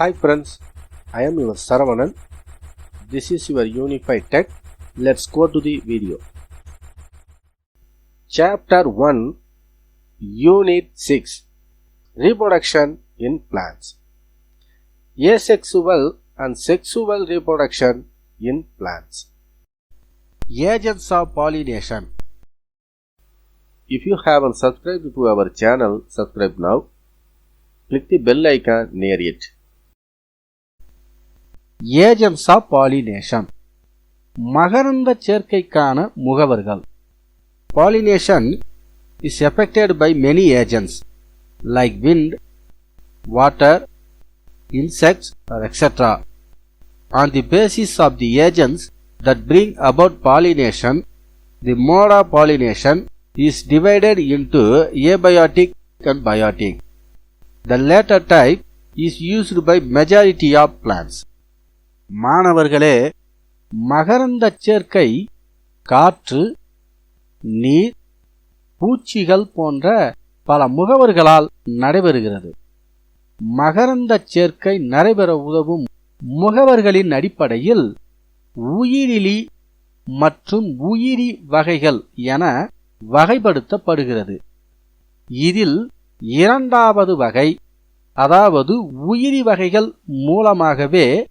Hi friends, I am your Saravanan. This is your Unified Tech. Let's go to the video. Chapter 1 Unit 6 Reproduction in Plants Asexual and sexual reproduction in plants. Agents of pollination. If you haven't subscribed to our channel, subscribe now. Click the bell icon near it. Agents of pollination மகரந்த சேர்க்கைக்கான முகவர்கள் pollination is effected by many agents like wind water insects or etc. On the basis of the agents that bring about pollination, the mode of pollination is divided into abiotic and biotic. The latter type is used by majority of plants. மாணவர்களே மகரந்த சேர்க்கை காற்று நீர் பூச்சிகள் போன்ற பல முகவர்களால் நடைபெறுகிறது. மகரந்த சேர்க்கை நடைபெற உதவும் முகவர்களின் அடிப்படையில் உயிரிலி மற்றும் உயிரி வகைகள் என வகைப்படுத்தப்படுகிறது. இதில் இரண்டாவது வகை அதாவது உயிரி வகைகள் மூலமாகவே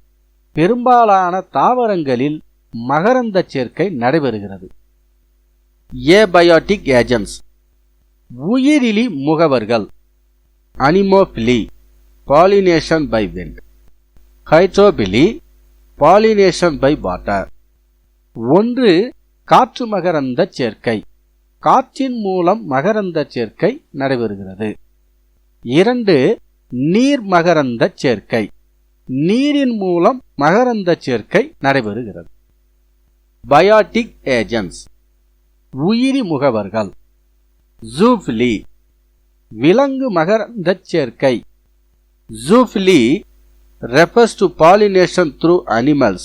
பெரும்பாலான தாவரங்களில் மகரந்த சேர்க்கை நடைபெறுகிறது. ஏபயோட்டிக் ஏஜென்ட்ஸ் உயிரிலி முகவர்கள். Anemophily pollination by wind hydrophily pollination by water ஒன்று காற்று மகரந்த சேர்க்கை. காற்றின் மூலம் மகரந்த சேர்க்கை நடைபெறுகிறது. இரண்டு நீர் மகரந்த சேர்க்கை. நீரின் மூலம் மகரந்த சேர்க்கை நடைபெறுகிறது. பயாட்டிக் ஏஜென்ட்ஸ் உயிரி முகவர்கள். ஜூஃப்லி விலங்கு மகரந்த சேர்க்கை. ஜூஃப்லி refers to pollination through animals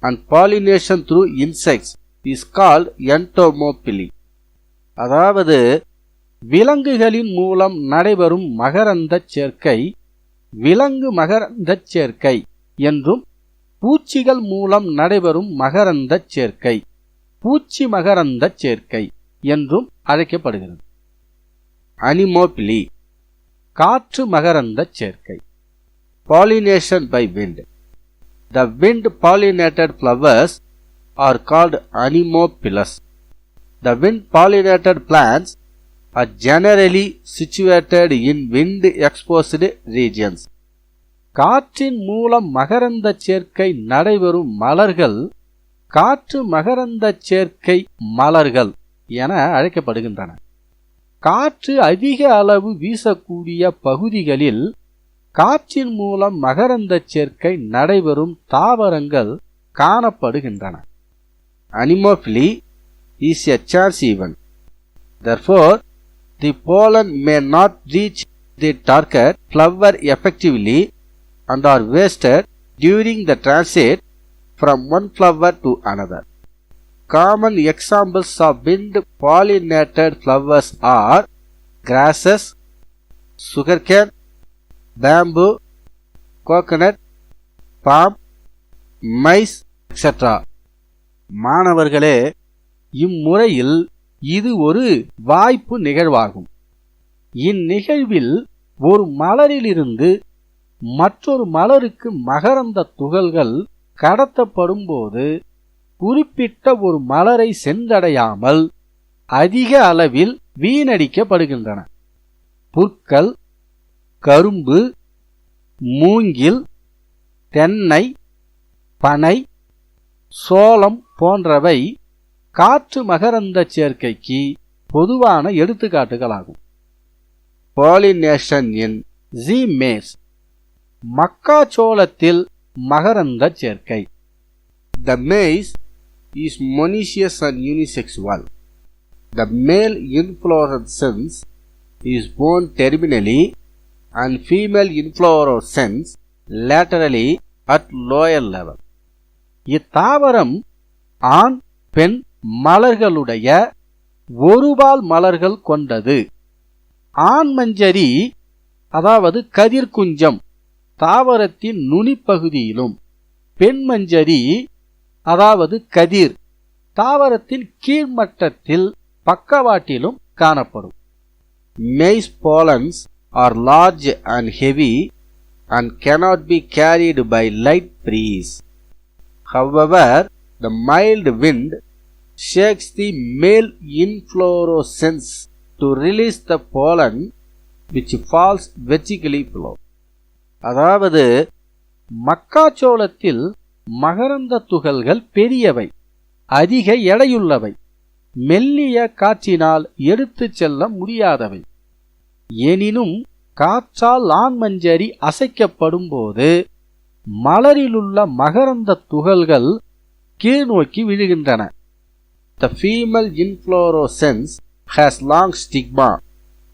and pollination through insects is called என்டோமோபிலி அதாவது விலங்குகளின் மூலம் நடைபெறும் மகரந்த சேர்க்கை விலங்கு மகரந்தச் சேர்க்கை என்றும் பூச்சிகள் மூலம் நடைபெறும் மகரந்தச் சேர்க்கை பூச்சி மகரந்தச் சேர்க்கை என்றும் அழைக்கப்படுகிறது அனிமோபிலி காற்று மகரந்தச் சேர்க்கை pollination by wind the wind pollinated flowers are called anemophilous the wind pollinated plants are generally situated in wind exposed regions. காற்றின் மூலம் மகரந்த சேர்க்கை நடைபெறும் மலர்கள் காற்று மகரந்த சேர்க்கை மலர்கள் என அழைக்கப்படுகின்றன. காற்று அதிக அளவு வீசக்கூடிய பகுதிகளில் காற்றின் மூலம் மகரந்த சேர்க்கை நடைபெறும் தாவரங்கள் காணப்படுகின்றன. Anemophily is a chance event therefore the pollen may not reach the target flower effectively and are wasted during the transit from one flower to another common examples of wind pollinated flowers are grasses sugarcane bamboo coconut palm maize et cetera மாணவர்களே இம்முறையில் இது ஒரு வாய்ப்பு நிகழ்வாகும். இந்நிகழ்வில் ஒரு மலரிலிருந்து மற்றொரு மலருக்கு மகரந்த துகள்கள் கடத்தப்படும் போது குறிப்பிட்ட ஒரு மலரை சென்றடையாமல் அதிக அளவில் வீணடிக்கப்படுகின்றன. புற்கள் கரும்பு மூங்கில் தென்னை பனை சோளம் போன்றவை காற்று மகரந்த சேர்க்கைக்கு பொதுவான எடுத்துக்காட்டுகளாகும். பாலினேஷன் இன் ஜி மேஸ் மக்காச்சோளத்தில் மகரந்த சேர்க்கை. The maize is monoecious and unisexual the male inflorescences is borne terminally and female inflorescence laterally at lower level இத்தாவரம் ஆண் பெண் மலர்களுடைய ஒருபால் மலர்கள் கொண்டது. ஆண் மஞ்சரி அதாவது கதிர்குஞ்சம் தாவரத்தின் நுனிப்பகுதியிலும். பெண்மஞ்சரி அதாவது கதிர் தாவரத்தின் கீழ்மட்டத்தில் பக்கவாட்டிலும் காணப்படும். Maize pollens are large and heavy and cannot be carried by light breeze. However, the mild wind shakes the male inflorescence to release the pollen which falls vertically below. அதாவது மக்காச்சோளத்தில் மகரந்த துகள்கள் பெரியவை அதிக எடையுள்ளவை மெல்லிய காற்றினால் எடுத்துச் செல்ல முடியாதவை எனினும் காற்றால் ஆண்மஞ்சரி அசைக்கப்படும் போது மலரிலுள்ள மகரந்த துகள்கள் கீழ்நோக்கி விழுகின்றன The female inflorescence has long stigma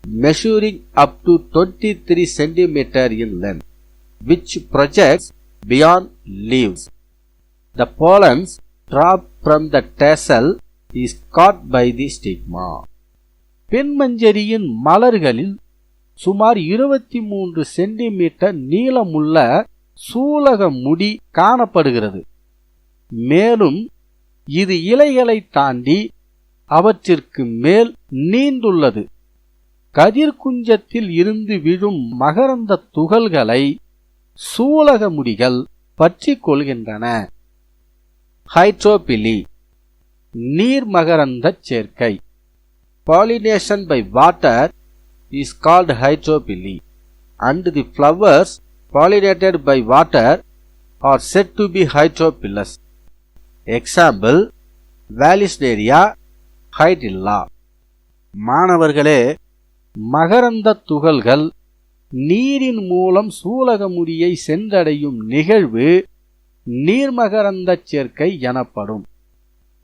measuring up to 23 cm in length, which projects beyond leaves. The pollens dropped from the tassel is caught by the stigma. பெண்மஞ்சரியின் மலர்களில் சுமார் இருபத்தி மூன்று சென்டிமீட்டர் நீளமுள்ள சூலக முடி காணப்படுகிறது மேலும் இது இலைகளை தாண்டி அவற்றிற்கு மேல் நீண்டுள்ளது கதிர்குஞ்சத்தில் இருந்து விழும் மகரந்த துகள்களை சூலக முடிகள் பற்றி கொள்கின்றன. ஹைட்ரோபிலி நீர் மகரந்த சேர்க்கை. Pollination by water is called hydrophily and the flowers pollinated by water are said to be hydrophilous example Vallisneria Hydrilla மாணவர்களே மகரந்த துகள்கள் நீரின் மூலம் சூலகமுடியை சென்றடையும் நிகழ்வு நீர்மகரந்தச் சேர்க்கை எனப்படும்.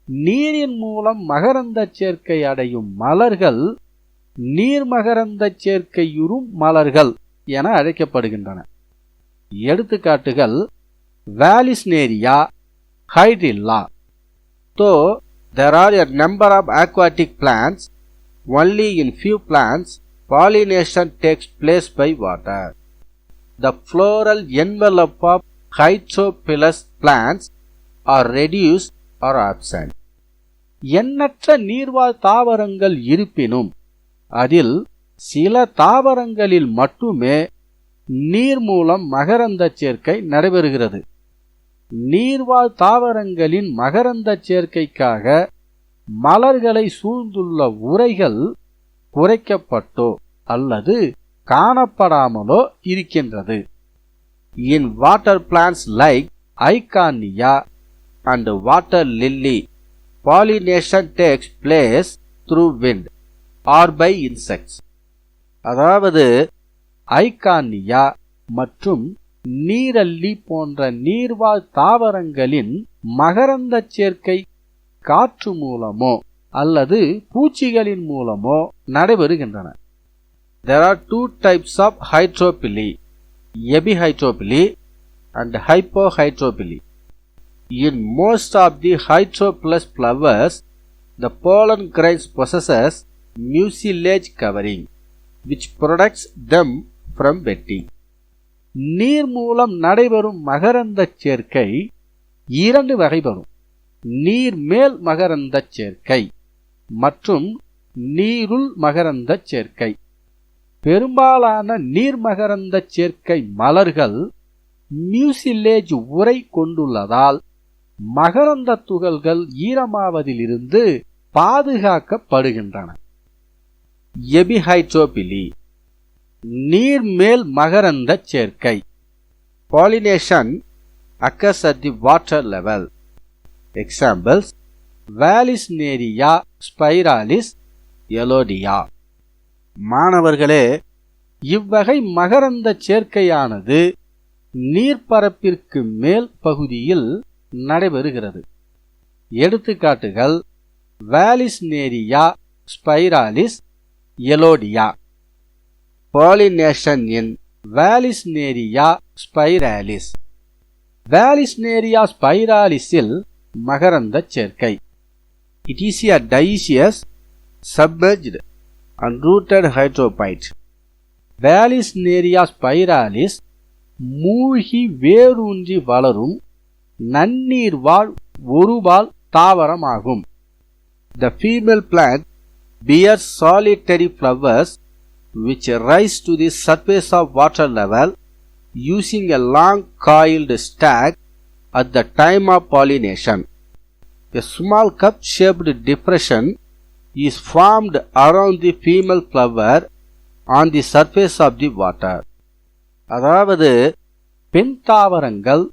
நீரின் மூலம் மகரந்தச் சேர்க்கை அடையும் மலர்கள் நீர்மகரந்தச் சேர்க்கையுறும் மலர்கள் என அழைக்கப்படுகின்றன. எடுத்துக்காட்டுகள் vallisneria hydrilla Though there are a number of aquatic plants only in few plants pollination takes place by water the floral envelope of hydropillus plants are reduced or absent எண்ணற்ற நீர்வாழ் தாவரங்கள் இருப்பினும் அதில் சில தாவரங்களில் மட்டுமே நீர் மூலம் மகரந்த சேர்க்கை நடைபெறுகிறது நீர்வாழ் தாவரங்களின் மகரந்த சேர்க்கைக்காக மலர்களை சூழ்ந்துள்ள உரைகள் குறைக்கப்பட்டோ அல்லது காணப்படாமலோ இருக்கின்றது. In water plants like ஐகானியா and water lily pollination takes place through wind or by insects அதாவது ஐகானியா மற்றும் நீரல்லி போன்ற நீர்வாழ் தாவரங்களின் மகரந்த சேர்க்கை காற்று மூலமோ அல்லது பூச்சிகளின் மூலமோ நடைபெறுகின்றன there are two types of hydrophily epihydrophily and hypohydrophily in most of the hydrophilous flowers the pollen grains possesses mucilage covering which protects them from wetting. நீர் மூலம் நடைபெறும் மகரந்தச் சேர்க்கை இரண்டு வகைப்படும் நீர் மேல் மகரந்தச் சேர்க்கை மற்றும் நீருள் மகரந்த சேர்க்கை. பெரும்பாலான நீர் மகரந்த சேர்க்கை மலர்கள் மியூசிலேஜ் உரை கொண்டுள்ளதால் மகரந்த துகள்கள் ஈரமாவதிலிருந்து பாதுகாக்கப்படுகின்றன. எபிஹைட்ரோபிலி. நீர் மேல் மகரந்த சேர்க்கை. பாலினேஷன் occurs at the water level. Examples Vallisneria spiralis Elodea மாணவர்களே இவ்வகை மகரந்த சேர்க்கையானது நீர்ப்பரப்பிற்கு மேல் பகுதியில் நடைபெறுகிறது. எடுத்துக்காட்டுகள் வேலிஸ்நேரியா ஸ்பைராலிஸ் எலோடியா பாலினேஷன் இன் வேலிஸ்னேரியா ஸ்பைராலிஸ் வேலிஸ்னேரியா ஸ்பைராலிஸில் மகரந்த சேர்க்கை it is a dioecious submerged and rooted hydrophyte. Vallisneria spiralis மூழ்கி வேரூன்றி வளரும் நன்னீர் வாழ் ஒருபால் தாவரமாகும் The female plant bears solitary flowers which rise to the surface of water level using a long coiled stack at the time of pollination. A small cup shaped depression is formed around the female flower on the surface of the water. அதாவது பெண் தாவரங்கள்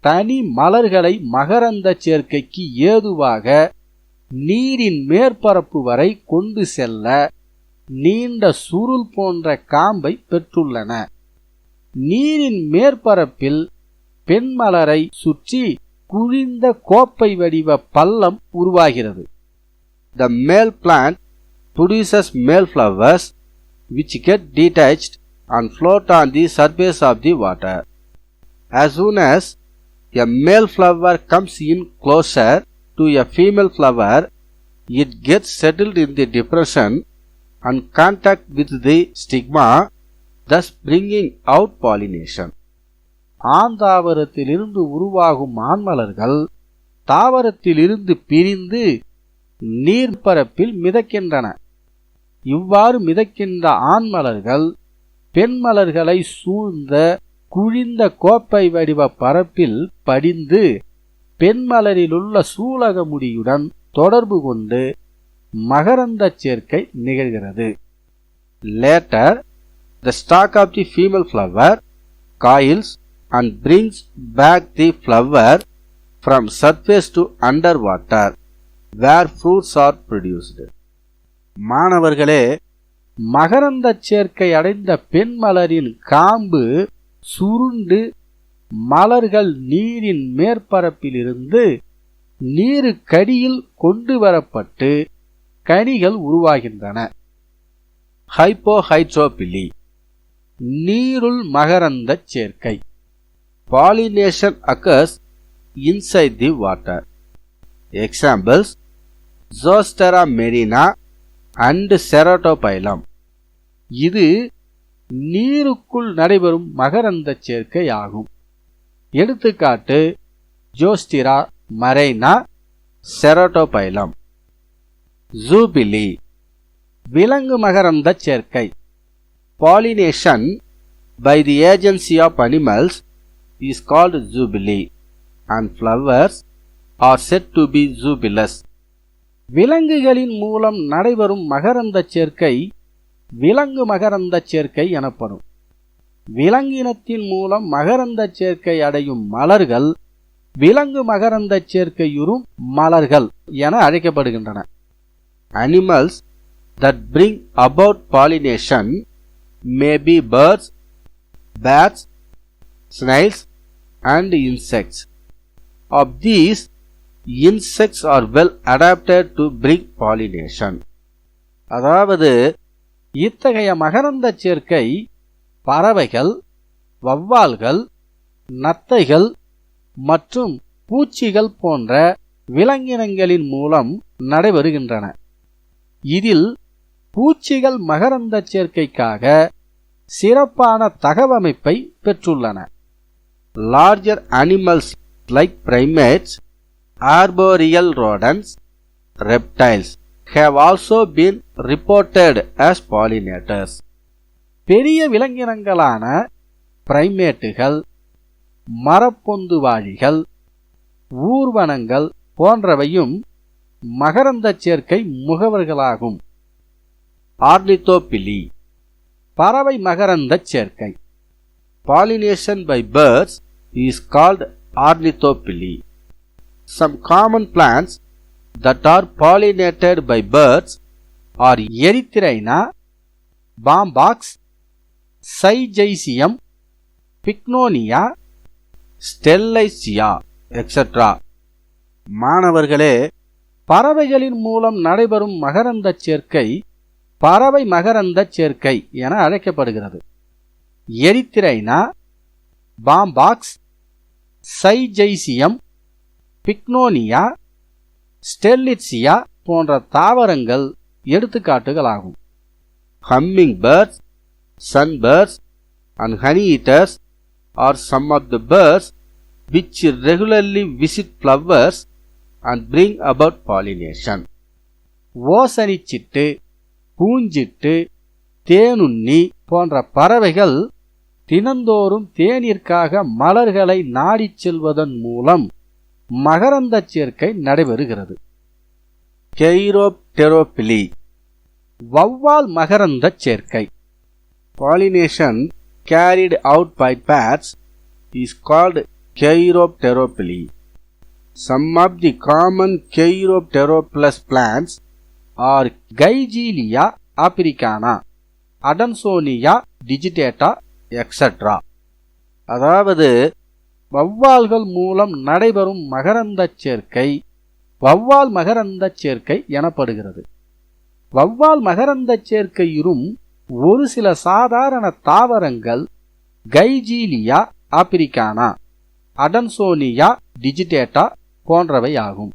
தனி மலர்களை மகரந்த சேர்க்கைக்கு ஏதுவாக நீரின் மேற்பரப்பு வரை கொண்டு செல்ல நீண்ட சுருள் போன்ற காம்பை பெற்றுள்ளன நீரின் மேற்பரப்பில் பெண் மலரை சுற்றி குழிந்த கோப்பை வடிவ பள்ளம் உருவாகிறது The male plant produces male flowers which get detached and float on the surface of the water. As soon as a male flower comes in closer to a female flower, it gets settled in the depression and contact with the stigma, thus bringing out pollination. ஆந்தாவரத்திலிருந்து உருவாகும் ஆண்மலர்கள் தாவரத்திலிருந்து பிரிந்து நீர்ப்பரப்பில் மிதக்கின்றன இவ்வாறு மிதக்கின்ற ஆண்மலர்கள் பெண்மலர்களை சூழ்ந்த குழிந்த கோப்பை வடிவ பரப்பில் படிந்து பெண்மலரிலுள்ள சூலகமுடியுடன் சூலக முடியுடன் தொடர்பு கொண்டு மகரந்த சேர்க்கை நிகழ்கிறது later the stalk of the female flower coils and brings back the flower from surface to under water where fruits are produced மாணவர்களே மகரந்த சேர்க்கை அடைந்த பெண் மலரின் காம்பு சுருண்டு மலர்கள் நீரின் மேற்பரப்பிலிருந்து நீருக்கடியில் கொண்டு வரப்பட்டு கனிகள் உருவாகின்றன ஹைப்போஹைட்ரோபிலி நீருள் மகரந்த சேர்க்கை pollination occurs inside the water examples Zostera marina and Ceratophyllum இது நீருக்குள் நடைபெறும் மகரந்த சேர்க்கை ஆகும் எடுத்துக்காட்டு ஜோஸ்டிரா மரைனா செரோட்டோபைலம் ஜூபிலி. விலங்கு மகரந்த சேர்க்கை. Pollination by the agency of animals is called zoophily. And flowers are set to be zoophilous விலங்குகளின் மூலம் நடைபெறும் மகரந்த சேர்க்கை விலங்கு மகரந்த சேர்க்கை எனப்படும். விலங்கினத்தின் மூலம் மகரந்த சேர்க்கை அடையும் மலர்கள் விலங்கு மகரந்த சேர்க்கையுறும் மலர்கள் என அழைக்கப்படுகின்றன. Animals that bring about pollination may be birds, bats, snails, and insects. Of these, insects are well adapted to bring pollination. அதாவது இத்தகைய மகரந்த சேர்க்கை பறவைகள் வவ்வால்கள் நத்தைகள் மற்றும் பூச்சிகள் போன்ற விலங்கினங்களின் மூலம் நடைபெறுகின்றன இதில் பூச்சிகள் மகரந்த சேர்க்கைக்காக சிறப்பான தகவமைப்பை பெற்றுள்ளன larger animals like primates, arboreal rodents reptiles have also been reported as pollinators. பெரிய விலங்கினங்களான பிரைமேட்டுகள் மரப்பொந்துவாழிகள் ஊர்வனங்கள் போன்றவையும் மகரந்த சேர்க்கை முகவர்களாகும் ஆர்லித்தோபிலி பறவை மகரந்த சேர்க்கை pollination by birds is called ornithophily some common plants that are pollinated by birds are Erythrina Bombax Syzygium Bignonia Strelitzia extra மாணவர்களே பறவைகளின் மூலம் நடைபெறும் மகரந்த சேர்க்கை பறவை மகரந்த சேர்க்கை என அழைக்கப்படுகிறது. எரித்திரைனா பாம்பாக்ஸ் சைஜைசியம் பிக்னோனியா ஸ்டெர்லிட்சியா போன்ற தாவரங்கள் எடுத்துக்காட்டுகளாகும். hummingbirds, sun and and honeyeaters are some of the birds which regularly visit flowers and bring about pollination ஓசனிச்சிட்டு பூஞ்சிட்டு தேனுண்ணி போன்ற பறவைகள் தினந்தோறும் தேனிற்காக மலர்களை நாடிச் செல்வதன் மூலம் மகரந்த சேர்க்கை நடைபெறுகிறது கெய்ரோப்டெரோபிலி வௌவால் மகரந்த சேர்க்கை pollination carried out by bats is called chiropterophily Some of the common Cheiropteroplus plants are Gygelia africana Adansonia digitata, etc. அதாவது வௌவால்கள் மூலம் நடைபெறும் மகரந்தச் சேர்க்கை வௌவால் மகரந்தச் சேர்க்கை எனப்படுகிறது வௌவால் மகரந்தச் சேர்க்கையிலும் ஒரு சில சாதாரண தாவரங்கள் கைஜீலியா ஆப்பிரிக்கானா அடன்சோனியா டிஜிடேட்டா போன்றவை ஆகும்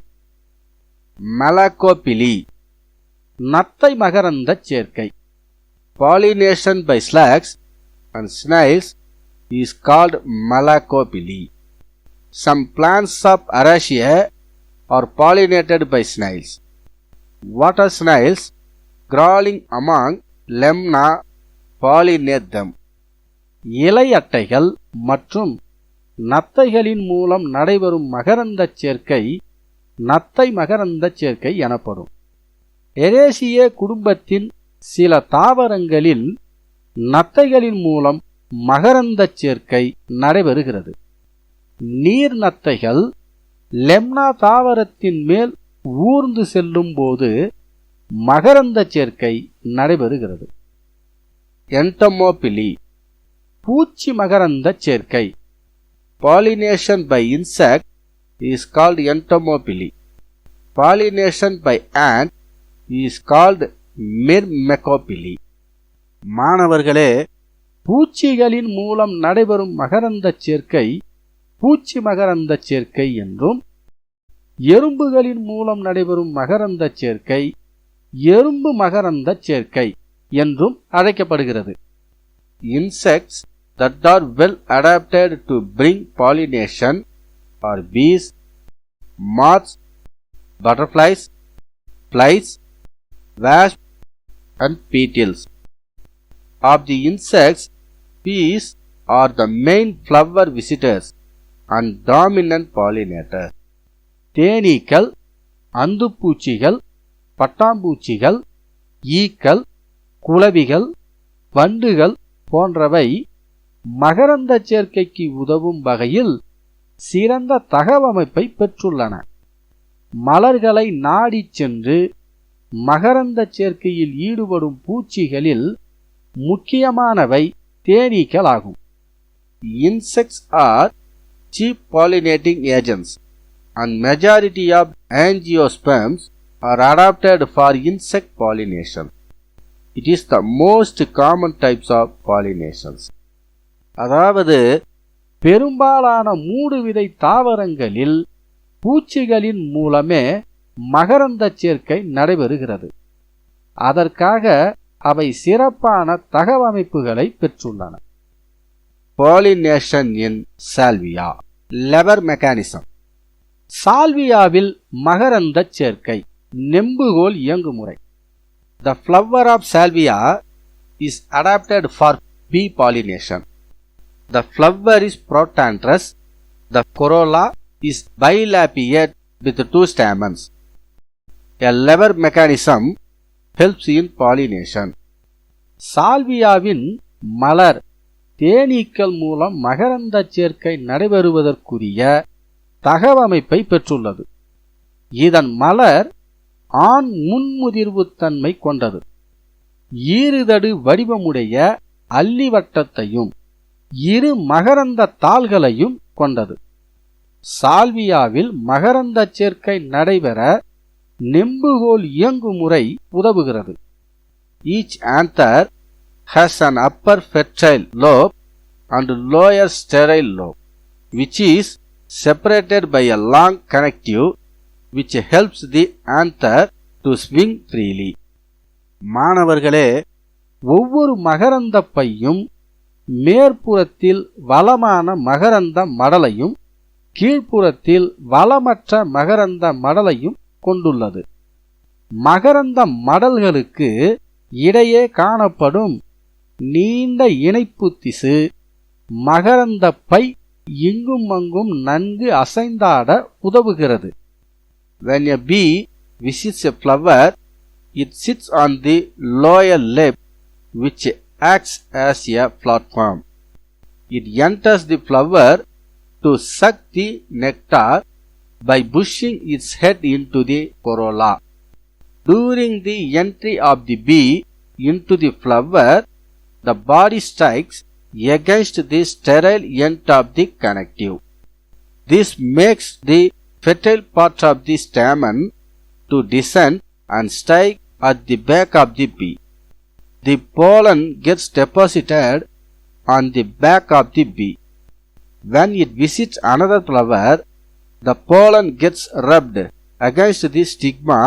மெலகோபிலி நத்தை மகரந்த சேர்க்கை pollination by slugs and snails is called malacophily some plants of Araceae are pollinated by snails water snails crawling among Lemna pollinate them இலை அட்டைகள் மற்றும் நத்தைகளின் மூலம் நடைபெறும் மகரந்தச் சேர்க்கை நத்தை மகரந்தச் சேர்க்கை எனப்படும். எரேசிய குடும்பத்தின் சில தாவரங்களில் நத்தைகளின் மூலம் மகரந்தச் சேர்க்கை நடைபெறுகிறது. நீர் நத்தைகள் லெம்னா தாவரத்தின் மேல் ஊர்ந்து செல்லும் போது மகரந்தச் சேர்க்கை நடைபெறுகிறது. என்டமோபிலி பூச்சி மகரந்தச் சேர்க்கை. Pollination by insect is called entomophyll. Pollination by ant is called myrmecophyll. மாணவர்களே பூச்சிகளின் மூலம் நடைபெறும் மகரந்தச் சேர்க்கை பூச்சி மகரந்தச் சேர்க்கை என்றும் எறும்புகளின் மூலம் நடைபெறும் மகரந்தச் சேர்க்கை எறும்பு மகரந்தச் சேர்க்கை என்றும் அழைக்கப்படுகிறது insects that are well adapted to bring pollination are bees, moths, butterflies, flies, wasps, and beetles. Of the insects, bees are the main flower visitors and dominant pollinators. தேனீக்கள் அந்துப்பூச்சிகள் பட்டாம்பூச்சிகள் ஈக்கள் குளவிகள் வண்டுகள் போன்றவை மகரந்த சேர்க்கைக்கு உதவும் வகையில் சிறந்த தகவமைப்பை பெற்றுள்ளன மலர்களை நாடி சென்று மகரந்த சேர்க்கையில் ஈடுபடும் பூச்சிகளில் முக்கியமானவை தேனீக்கள் ஆகும் insects are chief pollinating agents and majority of angiosperms are adapted for insect pollination it is the most common types of pollinations அதாவது பெரும்பாலான மூடுவிதை தாவரங்களில் பூச்சிகளின் மூலமே மகரந்தச் சேர்க்கை நடைபெறுகிறது. அதற்காக அவை சிறப்பான தகவமைப்புகளை பெற்றுள்ளன. Pollination in Salvia lever mechanism சால்வியாவில் மகரந்தச் சேர்க்கை நெம்புகோல் இயங்குமுறை. The flower of Salvia is adapted for bee pollination The flower is protantrous. The corolla is bilapiate with two stamens. A lever mechanism helps in pollination. சால்வியாவின் மலர் தேனீக்கள் மூலம் மகரந்த சேர்க்கை நடைபெறுவதற்குரிய தகவமைப்பை பெற்றுள்ளது இதன் மலர் ஆண் முன்முதிர்வுத்தன்மை கொண்டது ஈறுதடு வடிவமுடைய அல்லிவட்டத்தையும் இரு மகரந்த தாள்களையும் கொண்டது சால்வியாவில் மகரந்த சேர்க்கை நடைபெற நெம்புகோல் இயங்குமுறை உதவுகிறது each anther has an upper fertile lobe and lower sterile lobe which is separated by a long connective which helps the anther to swing freely. மாணவர்களே ஒவ்வொரு மகரந்த பையும் மேற்புறத்தில் வளமான மகரந்த மடலையும் கீழ்ப்புறத்தில் வளமற்ற மகரந்த மடலையும் கொண்டுள்ளது. மகரந்த மடல்களுக்கு இடையே காணப்படும் நீண்ட இணைப்பு திசு மகரந்த பை இங்கும் அங்கும் நன்கு அசைந்தாட உதவுகிறது. When a bee visits a flower, it sits on the lower lip, which acts as a platform. It enters the flower to suck the nectar by pushing its head into the corolla. During the entry of the bee into the flower, the body strikes against the sterile end of the connective. This makes the fertile part of the stamen to descend and strike at the back of the bee. The pollen gets deposited on the back of the bee. When it visits another flower, the pollen gets rubbed against the stigma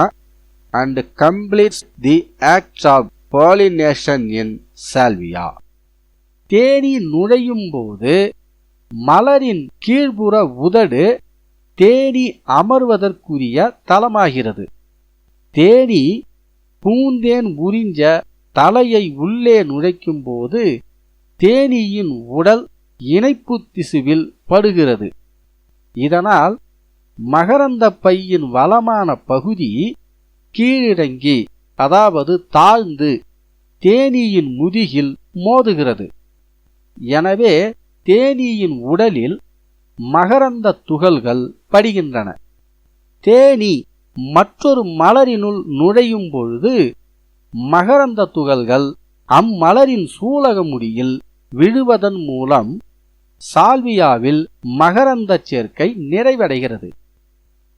and completes the act of pollination in salvia. Theni நுழையும் போது மலரின் கீழ்ப்புற உதடு தேனி அமர்வதற்குரிய தலமாகிறது தேனி பூந்தேன் உறிஞ்ச தலையை உள்ளே நுழைக்கும் போது தேனீயின் உடல் இணைப்பு திசுவில் படுகிறது. இதனால் மகரந்த பையின் வளமான பகுதி கீழிறங்கி அதாவது தாழ்ந்து தேனீயின் முதுகில் மோதுகிறது. எனவே தேனீயின் உடலில் மகரந்த துகள்கள் படுகின்றன. தேனி மற்றொரு மலரினுள் நுழையும் பொழுது மகரந்த துகள்கள் அம்மலரின் சூலக முடியில் விழுவதன் மூலம் சால்வியாவில் மகரந்த சேர்க்கை நிறைவடைகிறது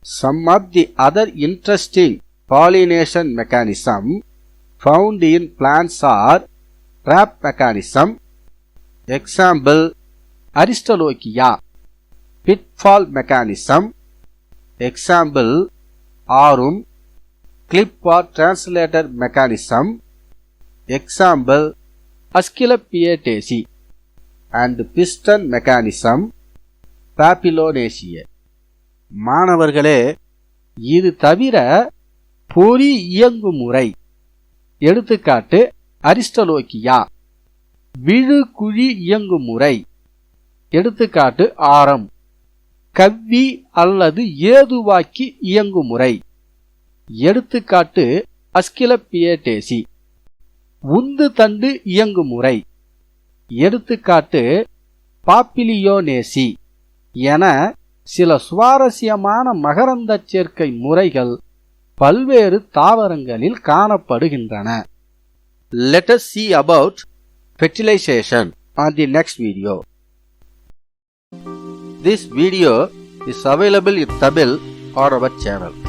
Some of the other interesting pollination mechanism found in plants are trap mechanism, example Aristolochia, pitfall mechanism, example Aurum, clip or translator mechanism, example Asclepiadaceae, and piston mechanism, Papillonaceae. மாணவர்களே இது தவிர பொறி இயங்குமுறை எடுத்துக்காட்டு அரிஸ்டலோக்கியா விழுகுழி இயங்குமுறை எடுத்துக்காட்டு ஆரம் கவ்வி அல்லது ஏதுவாக்கி இயங்குமுறை எடுத்துக்காட்டு அஸ்கிலப்பியேட்டேசி உந்து தண்டு இயங்குமுறை எடுத்துக்காட்டு பாப்பிலியோனேசி என சில சுவாரஸ்யமான மகரந்த சேர்க்கை முறைகள் பல்வேறு தாவரங்களில் காணப்படுகின்றன let us see about fertilization on the next video. This video is available in Tamil on our channel.